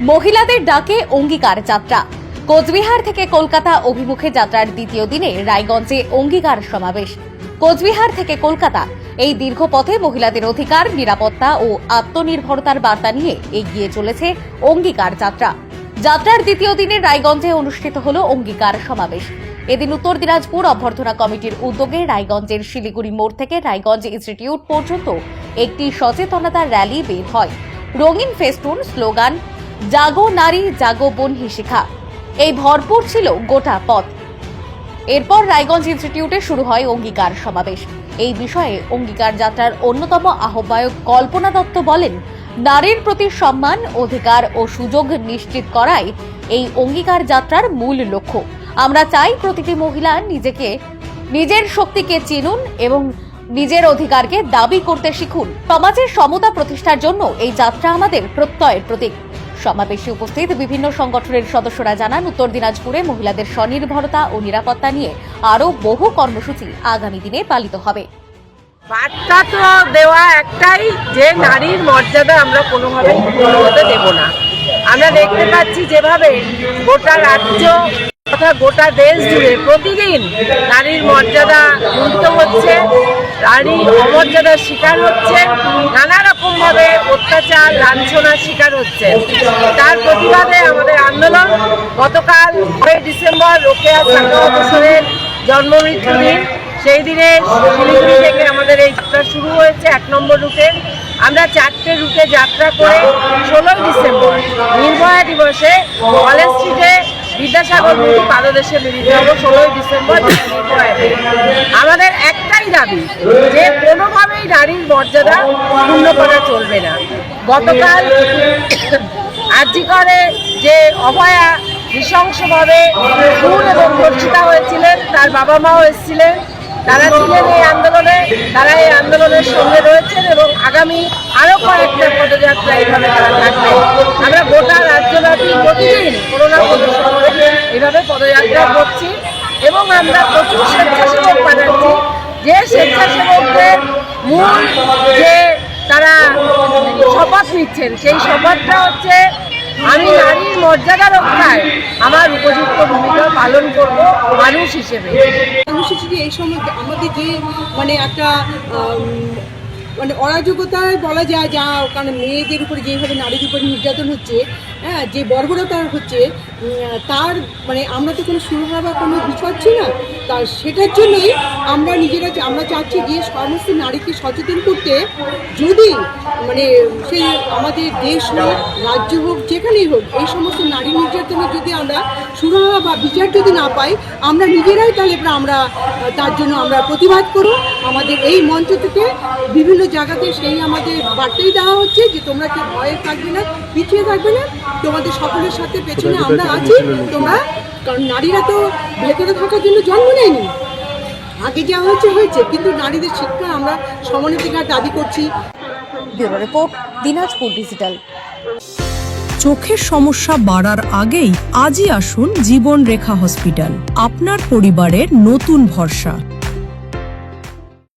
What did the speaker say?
মহিলাদের ডাকে অঙ্গীকার যাত্রা। কোচবিহার থেকে কলকাতা অভিমুখে যাত্রার দ্বিতীয় দিনে রায়গঞ্জে অঙ্গীকার সমাবেশ। কোচবিহার থেকে কলকাতা, এই দীর্ঘ পথে মহিলাদের অধিকার, নিরাপত্তা ও আত্মনির্ভরতার বার্তা নিয়ে এগিয়ে চলেছে অঙ্গীকার যাত্রা। যাত্রার দ্বিতীয় দিনে রায়গঞ্জে অনুষ্ঠিত হল অঙ্গীকার সমাবেশ। এদিন উত্তর দিনাজপুর অভ্যর্থনা কমিটির উদ্যোগে রায়গঞ্জের শিলিগুড়ি মোড় থেকে রায়গঞ্জ ইনস্টিটিউট পর্যন্ত একটি সচেতনতা র্যালি বের হয়। রঙিন ফেস্টুন, স্লোগান জাগো নারী, জাগো বোন হিসিখা এই ভরপুর ছিল গোটা পথ। এরপর রায়গঞ্জ ইনস্টিটিউটে শুরু হয় অঙ্গীকার সমাবেশ। এই বিষয়ে অঙ্গীকার যাত্রার অন্যতম আহ্বায়ক কল্পনা দত্ত বলেন, নারীর প্রতি সম্মান, অধিকার ও সুযোগ নিশ্চিত করাই এই অঙ্গীকার যাত্রার মূল লক্ষ্য। আমরা চাই প্রতিটি মহিলা নিজেকে, নিজের শক্তিকে চিনুন এবং নিজের অধিকারকে দাবি করতে শিখুন। সমাজের সমতা প্রতিষ্ঠার জন্য এই যাত্রা আমাদের প্রত্যয়ের প্রতীক। সমাবেশে উপস্থিত বিভিন্ন সংগঠনের সদস্যরা জানান, উত্তর দিনাজপুরে মহিলাদের স্বনির্ভরতা ও নিরাপত্তা নিয়ে আরও বহু কর্মসূচি আগামী দিনে পালিত হবে। বার্তা তো দেওয়া একটাই, যে নারীর মর্যাদা আমরা কোনোভাবে দেব না। আমরা দেখতে পাচ্ছি যেভাবে গোটা রাজ্য তথা গোটা দেশ জুড়ে প্রতিদিন নারীর মর্যাদা লুণ্ঠিত হচ্ছে, নারী অমর্যাদার শিকার হচ্ছে, নানা রকমভাবে অত্যাচার, লাঞ্ছনার শিকার হচ্ছে। তার প্রতিবাদে আমাদের আন্দোলন গতকাল নয় ডিসেম্বর রোকেয়া হোসেনের জন্মমৃত্যু দিন। সেই দিনে শিলিগুড়ি থেকে আমাদের এই যাত্রা শুরু হয়েছে এক নম্বর রুটে। আমরা চারটে রুটে যাত্রা করে ষোলোই ডিসেম্বর নির্ভয়া দিবসে কলেজ স্ট্রিটে বিদ্যাসাগর মুখী পাদদেশে মিলিত হব ষোলোই ডিসেম্বর আমাদের একটাই দাবি যে কোনোভাবেই নারীর মর্যাদা পূর্ণ করা চলবে না। গতকাল করে যে অভয়া নৃশংসভাবে খুন এবং ধর্ষিতা হয়েছিলেন, তার বাবা মাও এসেছিলেন। তারা ছিলেন এই আন্দোলনে, তারা এই আন্দোলনের সঙ্গে রয়েছেন এবং আগামী আরও কয়েকটা পদযাত্রা এইভাবে তারা থাকবে আমরা গোটা রাজ্যব্যাপী প্রতিদিন কোনো না কোনো সময় এইভাবে পদযাত্রা করছি এবং আমরা প্রচুর স্বেচ্ছাসেবক পাঠাচ্ছি। যে স্বেচ্ছাসেবকদের মূল যে তারা শপথ নিচ্ছেন, সেই শপথটা হচ্ছে, আমি নারীর মর্যাদা রক্ষায় আমার উপযুক্ত ভূমিকা পালন করব মানুষ হিসেবে। কর্মসূচিটি এই সময় আমাদের যে মানে একটা মানে অরাজকতায় বলা যায় যা, কারণ মেয়েদের উপরে যেভাবে নারীর উপরে নির্যাতন হচ্ছে হ্যাঁ যে বর্বরতা হচ্ছে তার মানে আমরা তো কোনো সুরহা বা কোনো বিচারছি না। তার সেটার জন্যই আমরা নিজেরা আমরা চাচ্ছি যে সমস্ত নারীকে সচেতন করতে যদি মানে সেই আমাদের দেশ হোক রাজ্য হোক যেখানেই হোক এই সমস্ত নারী নির্যাতনে যদি আমরা সুরাহা বা বিচার যদি না পাই আমরা নিজেরাই তাহলে আমরা তার জন্য আমরা প্রতিবাদ করব। আমাদের এই মঞ্চ থেকে বিভিন্ন জায়গাতে সেই আমাদের বার্তাই দেওয়া হচ্ছে যে তোমরা কেউ ভয়ে থাকবে না পিছিয়ে থাকবে না। তোমাদের সকলের সাথে পেছনে আমরা আছি। তোমরা কারণ নারীরা তো ভেতরে থাকার জন্য জন্ম নেয়নি। আগে যা হয়েছে হয়েছে। কিন্তু নারীদের শিক্ষা আমরা সমানাধিকার দাবি করছি। Bureau report Dinajpur digital. চোখের সমস্যা বাড়ার আগেই আজই আসুন জীবন রেখা হসপিটাল। আপনার পরিবারের নতুন ভরসা।